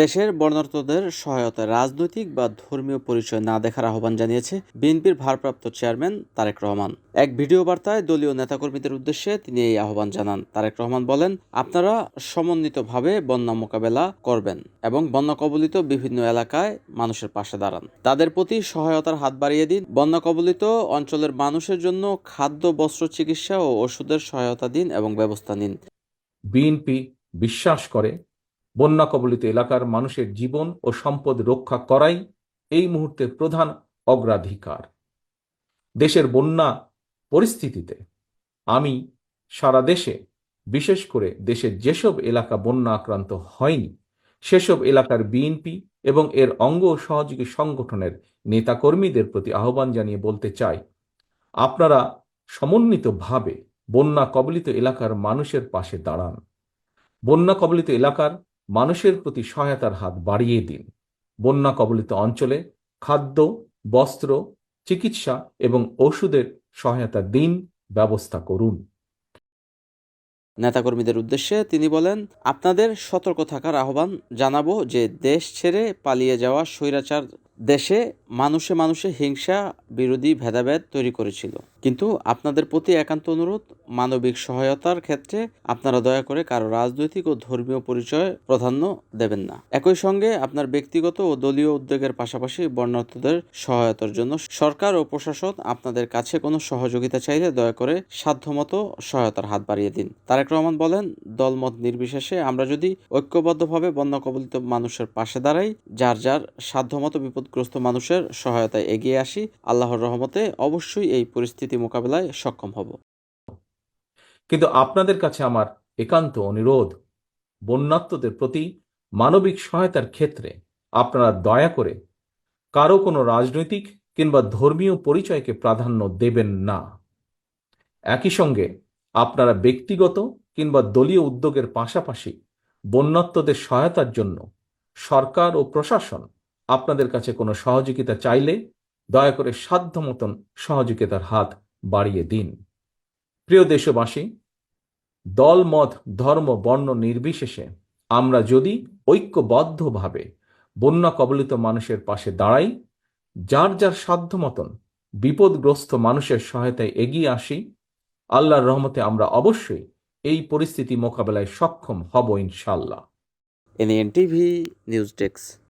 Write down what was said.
দেশের বর্ণার্থদের সহায়তায় রাজনৈতিক বা ধর্মীয় পরিচয় না দেখার আহ্বান জানিয়েছে বিএনপির ভারপ্রাপ্ত চেয়ারম্যান তারেক রহমান। এক ভিডিও বার্তায় দলীয় নেতাকর্মীদের উদ্দেশ্যে তিনি এই আহ্বান জানান। তারেক রহমান বলেন, আপনারা সমন্বিতভাবে বন্যা মোকাবেলা করবেন এবং বন্যা কবলিত বিভিন্ন এলাকায় মানুষের পাশে দাঁড়ান। তাদের প্রতি সহায়তার হাত বাড়িয়ে দিন। বন্যা কবলিত অঞ্চলের মানুষের জন্য খাদ্য, বস্ত্র, চিকিৎসা ও ওষুধের সহায়তা দিন এবং ব্যবস্থা নিন। বিএনপি বিশ্বাস করে বন্যা কবলিত এলাকার মানুষের জীবন ও সম্পদ রক্ষা করাই এই মুহূর্তের প্রধান অগ্রাধিকার। দেশের বন্যা পরিস্থিতিতে আমি সারা দেশে, বিশেষ করে দেশের যেসব এলাকা বন্যা আক্রান্ত হয়নি, সেসব এলাকার বিএনপি এবং এর অঙ্গ সহযোগী সংগঠনের নেতাকর্মীদের প্রতি আহ্বান জানিয়ে বলতে চাই, আপনারা সমন্বিতভাবে বন্যা কবলিত এলাকার মানুষের পাশে দাঁড়ান। বন্যা কবলিত এলাকার মানুষের প্রতি সহায়তার হাত বাড়িয়ে দিন। বন্যা কবলিত অঞ্চলে খাদ্য, বস্ত্র, চিকিৎসা এবং ওষুধের সহায়তা দিন, ব্যবস্থা করুন। নেতাকর্মীদের উদ্দেশ্যে তিনি বলেন, আপনাদের সতর্ক থাকার আহ্বান জানাব যে দেশ ছেড়ে পালিয়ে যাওয়া স্বৈরাচার দেশে মানুষে মানুষে হিংসা, বিরোধী ভেদাভেদ তৈরি করেছিল। কিন্তু আপনাদের প্রতি একান্ত অনুরোধ, মানবিক সহায়তার ক্ষেত্রে আপনারা দয়া করে কারও রাজনৈতিক ও ধর্মীয় পরিচয় প্রাধান্য দেবেন না। একই সঙ্গে আপনার ব্যক্তিগত ও দলীয় উদ্যোগের পাশাপাশি বর্ণার্থদের সহায়তার জন্য সরকার ও প্রশাসন আপনাদের কাছে কোনো সহযোগিতা চাইলে দয়া করে সাধ্যমতো সহায়তার হাত বাড়িয়ে দিন। তারেক রহমান বলেন, দলমত নির্বিশেষে আমরা যদি ঐক্যবদ্ধভাবে বন্যা কবলিত মানুষের পাশে দাঁড়াই, যার যার সাধ্যমতো বিপদগ্রস্ত মানুষের সহায়তায় এগিয়ে আসি, আল্লাহর রহমতে অবশ্যই এই পরিস্থিতি মোকাবেলায় সক্ষম হব। কিন্তু আপনাদের কাছে আমার একান্ত অনুরোধ, বন্যাত্মদের প্রতি মানবিক সহায়তার ক্ষেত্রে আপনারা দয়া করে কারও কোনো রাজনৈতিক কিংবা ধর্মীয় পরিচয়কে প্রাধান্য দেবেন না। একই সঙ্গে আপনারা ব্যক্তিগত কিংবা দলীয় উদ্যোগের পাশাপাশি বন্যাত্মদের সহায়তার জন্য সরকার ও প্রশাসন আপনাদের কাছে কোনো সহযোগিতা চাইলে দয়া করে সাধ্য মতন সহযোগিতার হাত বাড়িয়ে দিন। প্রিয় দেশবাসী দল মত ধর্ম, বর্ণ নির্বিশেষে আমরা যদি ঐক্যবদ্ধভাবে বন্যা কবলিত মানুষের পাশে দাঁড়াই, যার যার সাধ্য মতন বিপদগ্রস্ত মানুষের সহায়তায় এগিয়ে আসি, আল্লাহর রহমতে আমরা অবশ্যই এই পরিস্থিতি মোকাবেলায় সক্ষম হব ইনশাল্লাহ এনএন টিভি নিউজ ডেস্ক।